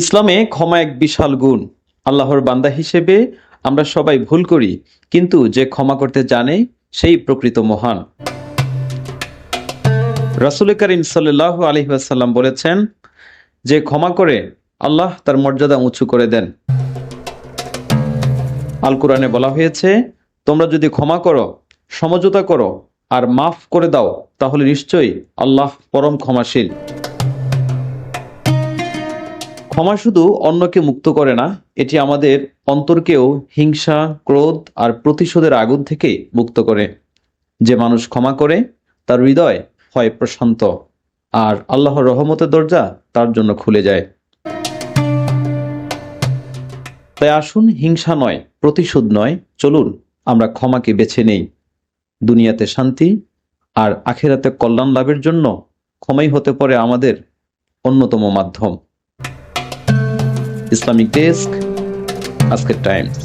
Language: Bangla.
ইসলামে ক্ষমা এক বিশাল গুণ। আল্লাহর বান্দা হিসেবে আমরা সবাই ভুল করি, কিন্তু যে ক্ষমা করতে জানে, সেই প্রকৃত মহান। রাসুল করিম সাল্লাহ আলহিহাসাল্লাম বলেছেন, যে ক্ষমা করে, আল্লাহ তার মর্যাদা উঁচু করে দেন। আল কোরআনে বলা হয়েছে, তোমরা যদি ক্ষমা করো, সমঝোতা করো, আর মাফ করে দাও, তাহলে নিশ্চয়ই আল্লাহ পরম ক্ষমাশীল। ক্ষমা শুধু অন্যকে মুক্ত করে না, এটি আমাদের অন্তরকেও হিংসা, ক্রোধ আর প্রতিশোধের আগুন থেকে মুক্ত করে। যে মানুষ ক্ষমা করে, তার হৃদয় হয় প্রশান্ত, আর আল্লাহর রহমতের দরজা তার জন্য খুলে যায়। তাই আসুন, হিংসা নয়, প্রতিশোধ নয়, চলুন আমরা ক্ষমাকে বেছে নেই। দুনিয়াতে শান্তি আর আখেরাতে কল্যাণ লাভের জন্য ক্ষমাই হতে পারে আমাদের অন্যতম মাধ্যম। ইসলামিক ডেস্ক আজকের টাইমস।